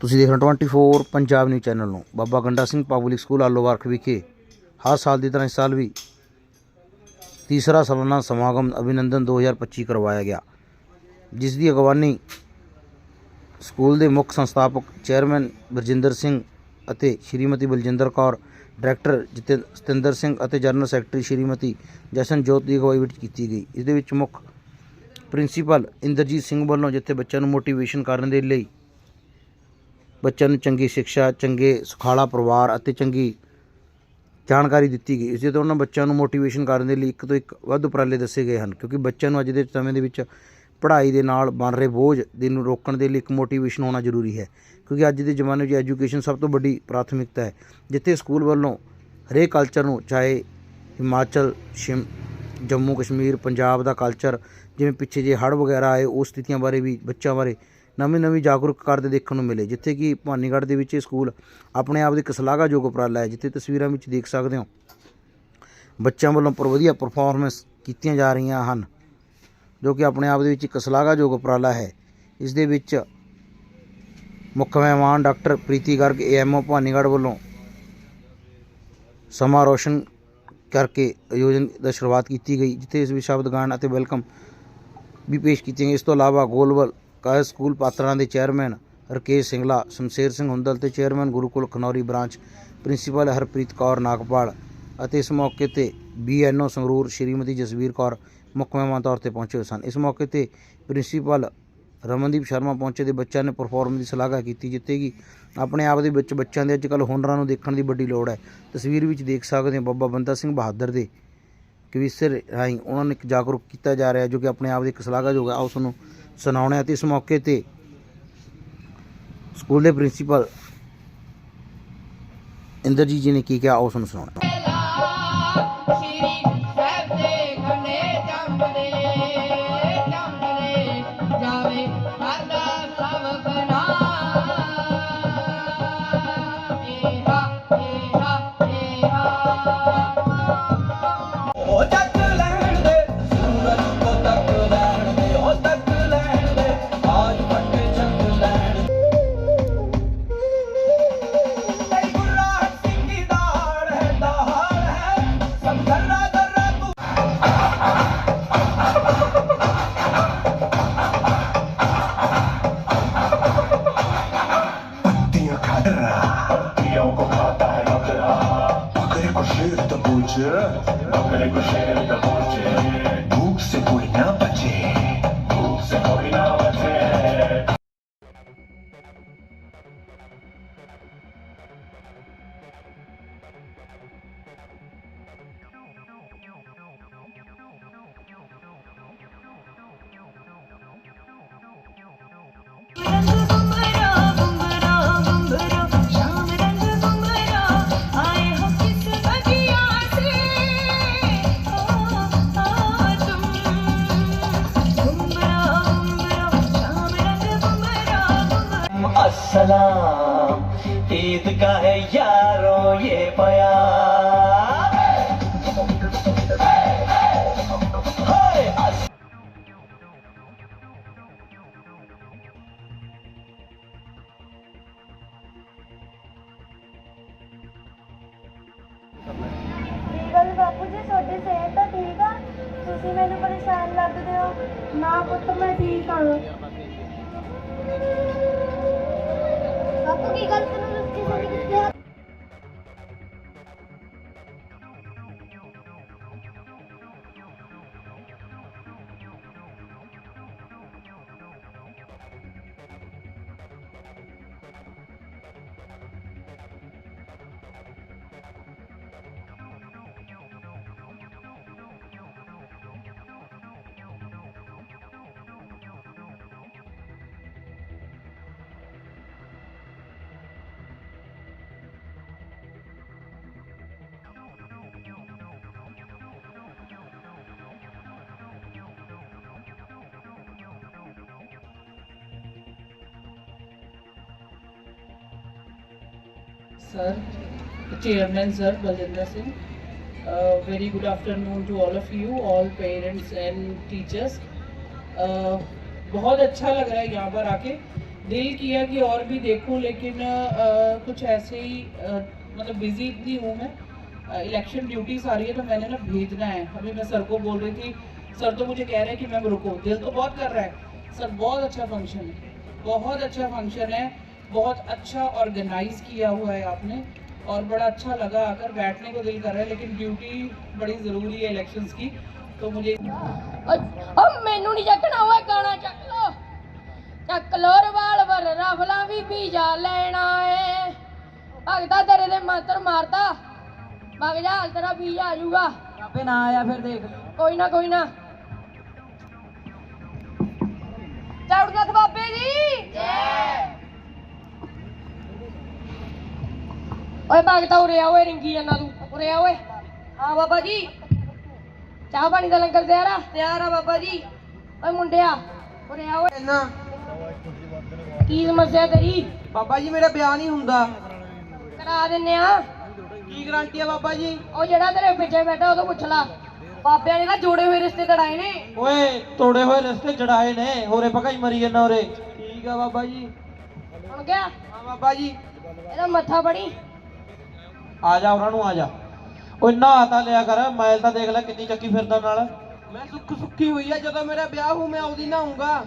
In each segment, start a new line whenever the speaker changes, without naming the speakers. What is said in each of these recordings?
ਤੁਸੀਂ ਦੇਖ ਰਹੇ ਹੋ 24 ਪੰਜਾਬ ਨਿਊਜ਼ ਚੈਨਲ ਨੂੰ। ਬਾਬਾ ਗੰਡਾ ਸਿੰਘ ਪਬਲਿਕ ਸਕੂਲ ਆਲੋਵਾਰਖ ਵਿਖੇ ਹਰ ਸਾਲ ਦੀ ਤਰ੍ਹਾਂ ਇਸ ਸਾਲ ਵੀ ਤੀਸਰਾ ਸਾਲਾਨਾ ਸਮਾਗਮ ਅਭਿਨੰਦਨ 2025 ਕਰਵਾਇਆ ਗਿਆ। ਜਿਸ ਦੀ ਅਗਵਾਨੀ ਸਕੂਲ ਦੇ ਮੁੱਖ ਸੰਸਥਾਪਕ ਚੇਅਰਮੈਨ ਬਰਜਿੰਦਰ ਸਿੰਘ ਅਤੇ ਸ਼੍ਰੀਮਤੀ ਬਲਜਿੰਦਰ ਕੌਰ, ਡਾਇਰੈਕਟਰ ਜਤਿੰ- ਸਤਿੰਦਰ ਸਿੰਘ ਅਤੇ ਜਨਰਲ ਸੈਕਟਰੀ ਸ਼੍ਰੀਮਤੀ ਜਸ਼ਨਜੋਤ ਦੀ ਅਗਵਾਈ ਵਿੱਚ ਕੀਤੀ ਗਈ। ਇਸ ਦੇ ਵਿੱਚ ਮੁੱਖ ਪ੍ਰਿੰਸੀਪਲ ਇੰਦਰਜੀਤ ਸਿੰਘ ਵੱਲੋਂ ਜਿੱਥੇ ਬੱਚਿਆਂ ਨੂੰ ਮੋਟੀਵੇਸ਼ਨ ਕਰਨ ਦੇ ਲਈ ਬੱਚਿਆਂ ਨੂੰ ਚੰਗੀ ਸਿੱਖਿਆ, ਚੰਗੇ ਸੁਖਾਲਾ ਪਰਿਵਾਰ ਅਤੇ ਚੰਗੀ ਜਾਣਕਾਰੀ ਦਿੱਤੀ ਗਈ। ਇਸ ਦੇ ਤੋਂ ਉਹਨਾਂ ਬੱਚਿਆਂ ਨੂੰ ਮੋਟੀਵੇਸ਼ਨ ਕਰਨ ਦੇ ਲਈ ਇੱਕ ਤੋਂ ਇੱਕ ਵੱਧ ਉਪਰਾਲੇ ਦੱਸੇ ਗਏ ਹਨ, ਕਿਉਂਕਿ ਬੱਚਿਆਂ ਨੂੰ ਅੱਜ ਦੇ ਸਮੇਂ ਦੇ ਵਿੱਚ ਪੜ੍ਹਾਈ ਦੇ ਨਾਲ ਬਣ ਰਹੇ ਬੋਝ ਦੇ ਨੂੰ ਰੋਕਣ ਦੇ ਲਈ ਇੱਕ ਮੋਟੀਵੇਸ਼ਨ ਹੋਣਾ ਜ਼ਰੂਰੀ ਹੈ, ਕਿਉਂਕਿ ਅੱਜ ਦੇ ਜ਼ਮਾਨੇ ਵਿੱਚ ਐਜੂਕੇਸ਼ਨ ਸਭ ਤੋਂ ਵੱਡੀ ਪ੍ਰਾਥਮਿਕਤਾ ਹੈ, ਜਿੱਥੇ ਸਕੂਲ ਵੱਲੋਂ ਹਰੇਕ ਕਲਚਰ ਨੂੰ ਚਾਹੇ ਹਿਮਾਚਲ, ਸ਼ਿਮ, ਜੰਮੂ, ਕਸ਼ਮੀਰ, ਪੰਜਾਬ ਦਾ ਕਲਚਰ ਜਿਵੇਂ ਪਿੱਛੇ ਜੇ ਹੜ੍ਹ ਵਗੈਰਾ ਆਏ, ਉਸ ਸਥਿਤੀਆਂ ਬਾਰੇ ਵੀ, ਬੱਚਿਆਂ ਬਾਰੇ ਨਵੀਂ ਨਵੀਂ ਜਾਗਰੂਕ ਕਰਦੇ ਦੇਖਣ ਨੂੰ ਮਿਲੇ, ਜਿੱਥੇ ਕਿ ਭਾਨੀਗੜ੍ਹ ਦੇ ਵਿੱਚ ਇਹ ਸਕੂਲ ਆਪਣੇ ਆਪ ਦੇ ਇੱਕ ਸ਼ਲਾਘਾਯੋਗ ਉਪਰਾਲਾ ਹੈ, ਜਿੱਥੇ ਤਸਵੀਰਾਂ ਵਿੱਚ ਦੇਖ ਸਕਦੇ ਹੋ। ਬੱਚਿਆਂ ਵੱਲੋਂ ਪਰ ਵਧੀਆ ਪਰਫਾਰਮੈਂਸ ਕੀਤੀਆਂ ਜਾ ਰਹੀਆਂ ਹਨ, ਜੋ ਕਿ ਆਪਣੇ ਆਪ ਦੇ ਵਿੱਚ ਇੱਕ ਸ਼ਲਾਘਾਯੋਗ ਉਪਰਾਲਾ ਹੈ। ਇਸ ਦੇ ਵਿੱਚ ਮੁੱਖ ਮਹਿਮਾਨ ਡਾਕਟਰ ਪ੍ਰੀਤੀ ਗਰਗ ਏਐਮਓ ਭਾਨੀਗੜ੍ਹ ਵੱਲੋਂ ਸਮਾਂ ਰੋਸ਼ਨ ਕਰਕੇ ਆਯੋਜਨ ਦਾ ਸ਼ੁਰੂਆਤ ਕੀਤੀ ਗਈ, ਜਿੱਥੇ ਇਸ ਵਿੱਚ ਸ਼ਬਦ ਗਾਣ ਅਤੇ ਵੈਲਕਮ ਵੀ ਪੇਸ਼ ਕੀਤੀਆਂ ਗਈਆਂ। ਇਸ ਤੋਂ ਇਲਾਵਾ ਗੋਲਵਲ ਕਾਇ ਸਕੂਲ ਪਾਤਰਾਂ ਦੇ ਚੇਅਰਮੈਨ ਰਕੇਸ਼ ਸਿੰਗਲਾ, ਸ਼ਮਸ਼ੇਰ ਸਿੰਘ ਹੁੰਦਲ ਤੇ chairman Gurukul Khanauri branch principal Harpreet Kaur Nagpal ਅਤੇ ਇਸ ਮੌਕੇ ਤੇ ਬੀਐਨਓ ਸੰਗਰੂਰ ਸ਼੍ਰੀਮਤੀ ਜਸਵੀਰ ਕੌਰ ਮੁੱਖ ਮਹਿਮਾਨ ਤੌਰ ਤੇ ਪਹੁੰਚੇ ਹੋਏ ਸਨ। ਇਸ ਮੌਕੇ ਤੇ ਪ੍ਰਿੰਸੀਪਲ ਰਮਨਦੀਪ ਸ਼ਰਮਾ ਪਹੁੰਚੇ ਦੇ ਬੱਚਿਆਂ ਨੇ ਪਰਫਾਰਮੈਂਸ ਦੀ ਸ਼ਲਾਘਾ ਕੀਤੀ ਜਿੱਤੇ ਕਿ ਆਪਣੇ ਆਪ ਦੇ ਵਿੱਚ ਬੱਚਿਆਂ ਦੇ ਅੱਜ ਕੱਲ੍ਹ ਹੁਨਰਾਂ ਨੂੰ ਦੇਖਣ ਦੀ ਵੱਡੀ ਲੋੜ ਹੈ। ਤਸਵੀਰ ਵਿੱਚ ਦੇਖ ਸਕਦੇ ਹੋ ਬਾਬਾ ਬੰਦਾ ਸਿੰਘ ਬਹਾਦਰ ਦੇ ਕਵਿਸਰ ਰਾਹੀਂ ਉਹਨਾਂ ਨੂੰ ਇੱਕ ਜਾਗਰੂਕ ਕੀਤਾ ਜਾ ਰਿਹਾ ਜੋ ਕਿ ਆਪਣੇ ਆਪ ਦੇ ਇੱਕ ਸ਼ਲਾਘਾਯੋਗ ਹੈ। ਆਓ ਉਸ ਨੂੰ ਸੁਣਾਉਣਾ ਅਤੇ ਇਸ ਮੌਕੇ ਤੇ ਸਕੂਲ ਦੇ ਪ੍ਰਿੰਸੀਪਲ ਇੰਦਰਜੀਤ ਜੀ ਨੇ ਕੀ ਕਿਹਾ, ਆਓ ਉਸ ਨੂੰ ਸੁਣਾਉਣਾ
yok o kadar yok ya Bakır koşur da burcu.
Bakır Bumrah
अस्सलाम ईद का है यारो ये प्यार हाय अस-
ਕੀ ਗੱਲ ਬਾਪੂ ਜੀ ਤੁਹਾਡੀ ਸਿਹਤ ਤਾਂ ਠੀਕ ਆ ਤੁਸੀਂ ਮੈਨੂੰ ਪਰੇਸ਼ਾਨ ਲੱਗਦੇ ਹੋ ਨਾ ਪੁੱਤ ਮੈਂ ਠੀਕ ਹਾਂ ਬਾਪੂ ਕੀ ਗੱਲ ਤੈਨੂੰ ਕਿਸੇ ਨੇ ਕਿੱਥੇ ਹੱਥ
chairman sir chairman Singh very good afternoon to all of you all parents and. Uh, बहुत अच्छा लग रहा है यहाँ पर आके। दिल किया कि और भी देखूँ लेकिन अ, कुछ ऐसे ही अ, मतलब बिज़ी इतनी हूँ मैं। इलेक्शन ड्यूटीज़ आ रही है तो मैंने ना भेजना है। अभी मैं सर को बोल रही थी सर तो मुझे कह रहे हैं कि मैम रुको दिल तो बहुत कर रहा है। सर बहुत अच्छा फ़ंक्शन है। बहुत अच्छा फ़ंक्शन है। बहुत अच्छा ऑर्गेनाइज किया हुआ है आपने और बड़ा अच्छा लगा आकर बैठने को दिल कर रहा है लेकिन ड्यूटी बड़ी ज़रूरी है इलेक्शंस की तो मुझे
ਓ ਮੈਨੂੰ ਨਹੀਂ ਚੱਕਣਾ ਓਏ ਗਾਣਾ ਚੱਕ ਲੋ ਚੱਕ ਲੋ ਰਿਵਾਲਵਰ ਰਫਲਾ ਵੀ ਵੀਜ਼ਾ ਲੈਣਾ ਏ ਭਗਤਾ ਤੇਰੇ ਦੇ ਮੰਤਰ ਮਾਰਦਾ ਭਗ ਜਾ ਤੇਰਾ ਵੀਜ਼ਾ ਆ ਜਾਊਗਾ
ਆਪੇ ਨਾ ਆਇਆ ਫਿਰ ਦੇਖ
ਕੋਈ ਨਾ ਕੋਈ ਨਾ ਚੜ੍ਹਨਾਥ ਬਾਬੇ ਦੀ ਜੈ ਓਏ ਭਗਤਾ ਉਰੇ ਆ ਓਏ ਰਿੰਗੀ ਜਾਂਦਾ ਤੂੰ ਉਰੇ ਆ ਓਏ। ਹਾਂ ਬਾਬਾ ਜੀ। ਚਾਹ ਪਾਣੀ ਦਾ ਲੰਗਰ ਤਿਆਰ ਆ? ਤਿਆਰ ਆ ਬਾਬਾ ਜੀ। ਓਏ ਮੁੰਡਿਆ ਉਰੇ ਆ ਓਏ।
ਨਾ
ਕੀ ਸਮੱਸਿਆ ਤੇਰੀ?
ਬਾਬਾ ਜੀ ਮੇਰਾ ਵਿਆਹ ਨਹੀਂ ਹੁੰਦਾ।
ਕਰਾ ਦਿੰਨੇ ਆ।
ਕੀ ਗਾਰੰਟੀ ਆ ਬਾਬਾ ਜੀ?
ਉਹ ਜਿਹੜਾ ਤੇਰੇ ਪਿੱਛੇ ਬੈਠਾ ਉਹ ਤੋਂ ਪੁੱਛ ਲਾ। ਬਾਬਿਆਂ ਨੇ ਤਾਂ ਜੋੜੇ ਹੋਏ ਰਿਸ਼ਤੇ ਤੜਾਏ ਨੇ।
ਓਏ ਤੋੜੇ ਹੋਏ ਰਸਤੇ ਚੜਾਏ ਨੇ। ਹੋਰੇ ਭਗਾਈ ਮਰੀ ਜਾਂਦਾ ਹੋਰੇ ਠੀਕ ਆ ਬਾਬਾ ਜੀ।
ਹੁਣ ਗਿਆ?
ਹਾਂ ਬਾਬਾ ਜੀ।
ਇਹਦਾ ਮੱਥਾ ਬੜੀ
ਆ ਜਾ, ਉਹਨਾਂ ਨੂੰ ਆ ਜਾ। ਓਏ ਨਹਾ ਤਾਂ ਲਿਆ ਕਰ ਮੈਲ ਤਾਂ ਦੇਖ ਲੈ ਕਿੰਨੀ ਚੱਕੀ ਫਿਰਦਾ ਨਾਲ। ਮੈਂ ਸੁੱਖ ਸੁੱਖੀ ਹੋਈ ਆ, ਜਦੋਂ ਮੇਰਾ ਵਿਆਹ ਹੋ ਮੈਂ ਉਹਦੀ ਨਹਾਉਂਗਾ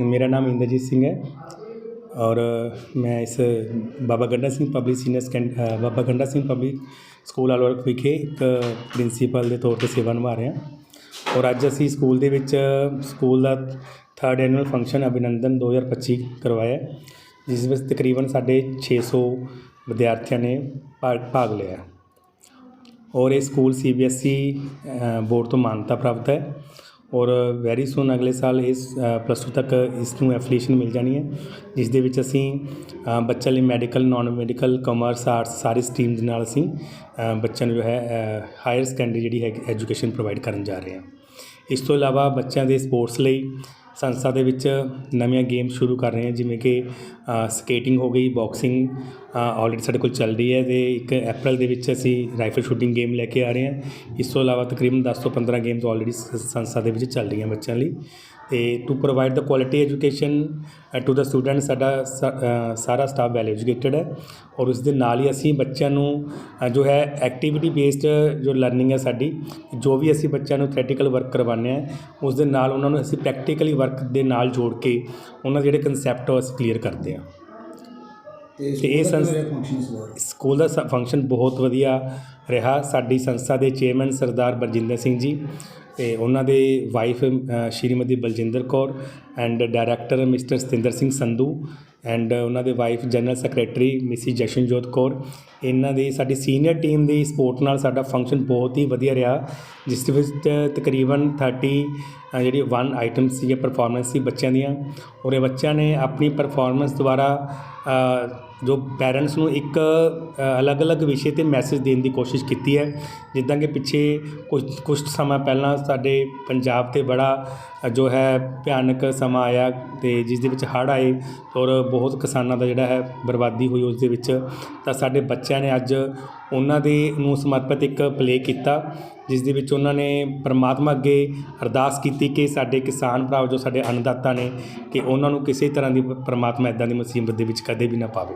मेरा नाम इंद्रजीत सिंह है और मैं इस Baba Ganda Singh public senior second Baba Ganda Singh public school ਆਲਵਰਕ ਵਿਖੇ ਇੱਕ ਪ੍ਰਿੰਸੀਪਲ ਦੇ ਤੌਰ ਤੇ ਸੇਵਾ ਨਿਭਾ ਰਿਹਾ ਔਰ ਅੱਜ ਅਸੀਂ ਸਕੂਲ ਦੇ ਵਿੱਚ ਸਕੂਲ ਦਾ ਥਰਡ ਐਨੂਅਲ ਫੰਕਸ਼ਨ ਅਭਿਨੰਦਨ 2025 ਕਰਵਾਇਆ ਹੈ, ਜਿਸ ਵਿੱਚ ਤਕਰੀਬਨ ਸਾਡੇ ਛੇ ਸੌ ਵਿਦਿਆਰਥੀਆਂ ਨੇ ਭਾ ਭਾਗ ਲਿਆ। ਔਰ ਇਹ school C B S E board ਤੋਂ ਮਾਨਤਾ ਪ੍ਰਾਪਤ ਹੈ। ਔਰ ਵੈਰੀ ਸੂਨ ਅਗਲੇ ਸਾਲ ਇਸ ਪਲੱਸ ਟੂ ਤੱਕ ਇਸ ਨੂੰ ਐਫੀਲੀਏਸ਼ਨ ਮਿਲ ਜਾਣੀ ਹੈ, ਜਿਸ ਦੇ ਵਿੱਚ ਅਸੀਂ ਬੱਚਿਆਂ ਲਈ medical non medical commerce arts ਸਾਰੇ ਸਟਰੀਮ ਦੇ ਨਾਲ ਅਸੀਂ ਬੱਚਿਆਂ ਨੂੰ ਜੋ ਹੈ ਹਾਇਰ ਸੈਕੰਡਰੀ ਜਿਹੜੀ ਹੈ ਐਜੂਕੇਸ਼ਨ ਪ੍ਰੋਵਾਈਡ ਕਰਨ ਜਾ ਰਹੇ ਹਾਂ। ਇਸ ਤੋਂ ਇਲਾਵਾ ਬੱਚਿਆਂ ਦੇ ਸਪੋਰਟਸ ਲਈ ਸੰਸਥਾ ਦੇ ਵਿੱਚ ਨਵੀਆਂ ਗੇਮ ਸ਼ੁਰੂ ਕਰ ਰਹੇ ਹਾਂ, ਜਿਵੇਂ ਕਿ ਸਕੇਟਿੰਗ ਹੋ ਗਈ, ਬੋਕਸਿੰਗ ਆਲਰੇਡੀ ਸਾਡੇ ਕੋਲ ਚੱਲ ਰਹੀ ਹੈ ਅਤੇ ਇੱਕ ਅਪ੍ਰੈਲ ਦੇ ਵਿੱਚ ਅਸੀਂ ਰਾਈਫਲ ਸ਼ੂਟਿੰਗ ਗੇਮ ਲੈ ਕੇ ਆ ਰਹੇ ਹਾਂ। ਇਸ ਤੋਂ ਇਲਾਵਾ ਤਕਰੀਬਨ 10 ਤੋਂ 15 ਗੇਮਸ ਆਲਰੇਡੀ ਸੰਸਥਾ ਦੇ ਵਿੱਚ ਚੱਲ ਰਹੀਆਂ ਬੱਚਿਆਂ ਲਈ। ਤੇ to provide the quality education to the student ਸਾਡਾ ਸਾਰਾ ਸਟਾਫ ਵੈਲ ਐਜੂਕੇਟਡ ਹੈ। ਔਰ ਉਸ ਦੇ ਨਾਲ ਹੀ ਅਸੀਂ ਬੱਚਿਆਂ ਨੂੰ ਜੋ ਹੈ ਐਕਟੀਵਿਟੀ ਬੇਸਡ ਜੋ ਲਰਨਿੰਗ ਹੈ ਸਾਡੀ ਜੋ ਵੀ ਅਸੀਂ ਬੱਚਿਆਂ ਨੂੰ ਥਿਓਰੈਟੀਕਲ ਵਰਕ ਕਰਵਾਉਂਦੇ ਆ ਉਸ ਦੇ ਨਾਲ ਉਹਨਾਂ ਨੂੰ ਅਸੀਂ ਪ੍ਰੈਕਟੀਕਲੀ ਵਰਕ ਦੇ ਨਾਲ ਜੋੜ ਕੇ ਉਹਨਾਂ ਦੇ ਜਿਹੜੇ ਕਨਸੈਪਟ ਉਹ ਅਸੀਂ ਕਲੀਅਰ ਕਰਦੇ ਹਾਂ। ਤੇ ਇਹ ਸਕੂਲ ਦਾ ਫੰਕਸ਼ਨ ਬਹੁਤ ਵਧੀਆ ਰਿਹਾ। ਸਾਡੀ ਸੰਸਥਾ ਦੇ ਚੇਅਰਮੈਨ ਸਰਦਾਰ ਬਰਜਿੰਦਰ ਸਿੰਘ ਜੀ ਤੇ ਉਹਨਾਂ ਦੇ wife Shrimati Baljinder Kaur and director mister Satinder Singh Sandhu and ਉਹਨਾਂ ਦੇ wife general secretary Mrs Jashanjot Kaur. ਇਹਨਾਂ ਦੀ, ਸਾਡੀ ਸੀਨੀਅਰ ਟੀਮ ਦੀ ਸਪੋਰਟ ਨਾਲ ਸਾਡਾ ਫੰਕਸ਼ਨ ਬਹੁਤ ਹੀ ਵਧੀਆ ਰਿਹਾ, ਜਿਸ ਵਿੱਚ ਤਕਰੀਬਨ 30 ਜਿਹੜੀ ਵਨ ਆਈਟਮ ਸੀ ਪਰਫਾਰਮੈਂਸ ਸੀ ਬੱਚਿਆਂ ਦੀਆਂ। ਔਰ ਇਹ ਬੱਚਿਆਂ ਨੇ ਆਪਣੀ ਪਰਫਾਰਮੈਂਸ ਦੁਆਰਾ ਜੋ ਪੈਰੈਂਟਸ ਨੂੰ ਇੱਕ ਅਲੱਗ-ਅਲੱਗ ਵਿਸ਼ੇ ਤੇ ਮੈਸੇਜ ਦੇਣ ਦੀ ਕੋਸ਼ਿਸ਼ ਕੀਤੀ ਹੈ। ਜਿੱਦਾਂ ਕਿ ਪਿੱਛੇ ਕੁਝ ਕੁਝ ਸਮਾਂ ਪਹਿਲਾਂ ਸਾਡੇ ਪੰਜਾਬ ਤੇ ਬੜਾ ਜੋ ਹੈ ਭਿਆਨਕ ਸਮਾਂ ਆਇਆ ਅਤੇ ਜਿਸ ਦੇ ਵਿੱਚ ਹੜ੍ਹ ਆਏ ਔਰ ਬਹੁਤ ਕਿਸਾਨਾਂ ਦਾ ਜਿਹੜਾ ਹੈ ਬਰਬਾਦੀ ਹੋਈ ਉਸ ਦੇ ਵਿੱਚ, ਤਾਂ ਸਾਡੇ ਬੱਚਿਆਂ ਨੇ ਅੱਜ ਉਹਨਾਂ ਦੇ ਨੂੰ ਸਮਰਪਿਤ ਇੱਕ ਪਲੇ ਕੀਤਾ, ਜਿਸ ਦੇ ਵਿੱਚ ਉਹਨਾਂ ਨੇ ਪਰਮਾਤਮਾ ਅੱਗੇ ਅਰਦਾਸ ਕੀਤੀ ਕਿ ਸਾਡੇ ਕਿਸਾਨ ਭਰਾ ਜੋ ਸਾਡੇ ਅੰਨਦਾਤਾ ਨੇ, ਕਿ ਉਹਨਾਂ ਨੂੰ ਕਿਸੇ ਤਰ੍ਹਾਂ ਦੀ ਪਰਮਾਤਮਾ ਇਦਾਂ ਦੀ ਮੁਸੀਬਤ ਦੇ ਵਿੱਚ ਕਦੇ ਵੀ ਨਾ ਪਾਵੇ।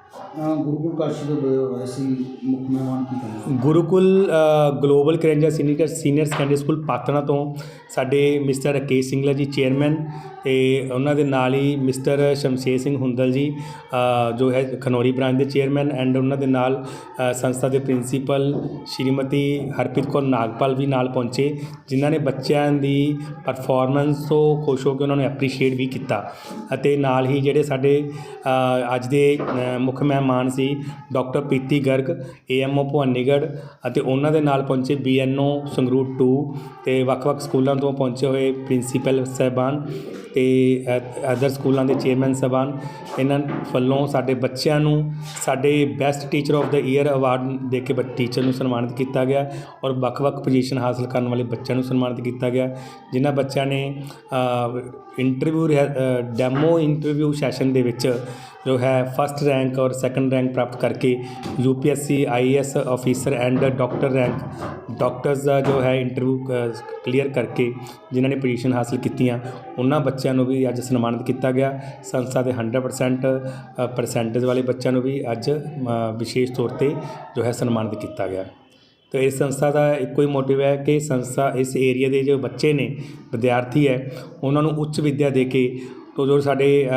ਗੁਰੂਕੁਲ ਕਾਸ਼ੀ ਤੋਂ ਮੁੱਖ ਮਹਿਮਾਨ ਕੀ ਕਰਨਾ
Gurukul global ਕਰੰਜਾ senior senior secondary school Patran ਤੋਂ ਸਾਡੇ ਮਿਸਟਰ ਰਾਕੇਸ਼ ਸਿੰਗਲਾ ਜੀ ਚੇਅਰਮੈਨ ਤੇ ਉਹਨਾਂ ਦੇ ਨਾਲ ਹੀ ਮਿਸਟਰ ਸ਼ਮਸ਼ੇਰ ਸਿੰਘ ਹੁੰਦਲ ਜੀ ਅ, ਜੋ ਹੈ ਖਨੌਰੀ ਬ੍ਰਾਂਚ ਦੇ ਚੇਅਰਮੈਨ ਐਂਡ ਉਹਨਾਂ ਦੇ ਨਾਲ ਅ, ਸੰਸਥਾ ਦੇ ਪ੍ਰਿੰਸੀਪਲ ਸ਼੍ਰੀਮਤੀ ਹਰਪ੍ਰੀਤ ਕੌਰ ਨਾਗਪਾਲ ਵੀ ਨਾਲ ਪਹੁੰਚੇ ਜਿਨ੍ਹਾਂ ਨੇ ਬੱਚਿਆਂ ਦੀ ਪਰਫਾਰਮੈਂਸ ਤੋਂ ਖੁਸ਼ ਹੋ ਕੇ ਉਹਨਾਂ ਨੂੰ ਐਪਰੀਸ਼ੀਏਟ ਵੀ ਕੀਤਾ। ਅਤੇ ਨਾਲ ਹੀ ਜਿਹੜੇ ਸਾਡੇ ਅ, ਅੱਜ ਦੇ ਅ, ਮੁੱਖ ਮੁੱਖ ਮਹਿਮਾਨ ਸੀ ਡਾਕਟਰ ਪ੍ਰੀਤੀ ਗਰਗ ਏਐਮਓ ਭਵਾਨੀਗੜ੍ਹ ਅਤੇ ਉਹਨਾਂ ਦੇ ਨਾਲ ਪਹੁੰਚੇ ਬੀਐਨਓ ਸੰਗਰੂਰ 2 ਤੇ ਵੱਖ-ਵੱਖ ਸਕੂਲਾਂ ਤੋਂ ਪਹੁੰਚੇ ਹੋਏ ਪ੍ਰਿੰਸੀਪਲ ਸਹਿਬਾਨ ਤੇ ਅਦਰ ਸਕੂਲਾਂ ਦੇ ਚੇਅਰਮੈਨ ਸਾਹਿਬਾਨ। ਇਹਨਾਂ ਵੱਲੋਂ ਸਾਡੇ ਬੱਚਿਆਂ ਨੂੰ ਸਾਡੇ best teacher of the year award ਦੇ ਕੇ ਬ ਟੀਚਰ ਨੂੰ ਸਨਮਾਨਿਤ ਕੀਤਾ ਗਿਆ ਔਰ ਵੱਖ-ਵੱਖ ਪੋਜੀਸ਼ਨ ਹਾਸਲ ਕਰਨ ਵਾਲੇ ਬੱਚਿਆਂ ਨੂੰ ਸਨਮਾਨਿਤ ਕੀਤਾ ਗਿਆ। ਜਿਨ੍ਹਾਂ ਬੱਚਿਆਂ ਨੇ ਇੰਟਰਵਿਊ ਡੈਮੋ ਇੰਟਰਵਿਊ ਸੈਸ਼ਨ ਦੇ ਵਿੱਚ ਜੋ ਹੈ ਫਸਟ ਰੈਂਕ ਔਰ ਸੈਕੰਡ ਰੈਂਕ ਪ੍ਰਾਪਤ ਕਰਕੇ UPSC IAS officer and doctor rank doctors ਦਾ ਜੋ ਹੈ ਇੰਟਰਵਿਊ ਕਲੀਅਰ ਕਰਕੇ ਜਿਨ੍ਹਾਂ ਨੇ ਪੋਜੀਸ਼ਨ ਹਾਸਲ ਕੀਤੀਆਂ, ਉਹਨਾਂ ਬੱਚਿਆਂ ਨੂੰ ਵੀ ਅੱਜ ਸਨਮਾਨਿਤ ਕੀਤਾ ਗਿਆ। ਸੰਸਥਾ ਦੇ 100% ਪਰਸੈਂਟੇਜ ਵਾਲੇ ਬੱਚਿਆਂ ਨੂੰ ਵੀ ਅੱਜ ਵਿਸ਼ੇਸ਼ ਤੌਰ ਤੇ ਜੋ ਹੈ ਸਨਮਾਨਿਤ ਕੀਤਾ ਗਿਆ। ਤੇ ਇਸ ਸੰਸਥਾ ਦਾ ਇੱਕੋ ਹੀ ਮੋਟਿਵ ਹੈ ਕਿ ਸੰਸਥਾ ਇਸ ਏਰੀਆ ਦੇ ਜੋ ਬੱਚੇ ਨੇ, ਵਿਦਿਆਰਥੀ ਹੈ, ਉਹਨਾਂ ਨੂੰ ਉੱਚ ਵਿੱਦਿਆ ਦੇ ਕੇ ਤੋ ਜੋ ਸਾਡੇ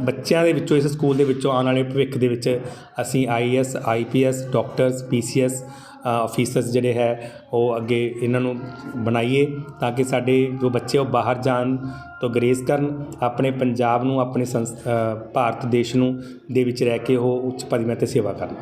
ਬੱਚਿਆਂ ਦੇ ਵਿੱਚੋਂ, ਇਸ ਸਕੂਲ ਦੇ ਵਿੱਚੋਂ ਆਉਣ ਵਾਲੇ ਭਵਿੱਖ ਦੇ ਵਿੱਚ ਅਸੀਂ IAS IPS doctors PCS officers ਜਿਹੜੇ ਹੈ, ਉਹ ਅੱਗੇ ਇਹਨਾਂ ਨੂੰ ਬਣਾਈਏ ਤਾਂ ਕਿ ਸਾਡੇ ਜੋ ਬੱਚੇ ਉਹ ਬਾਹਰ ਜਾਣ ਤੋਂ ਗਰੇਜ਼ ਕਰਨ, ਆਪਣੇ ਪੰਜਾਬ ਨੂੰ, ਆਪਣੇ ਸੰਸ ਭਾਰਤ ਦੇਸ਼ ਨੂੰ ਦੇ ਵਿੱਚ ਰਹਿ ਕੇ ਉਹ ਉੱਚ ਪਦਵੀਆਂ ਤੇ ਸੇਵਾ ਕਰਨ।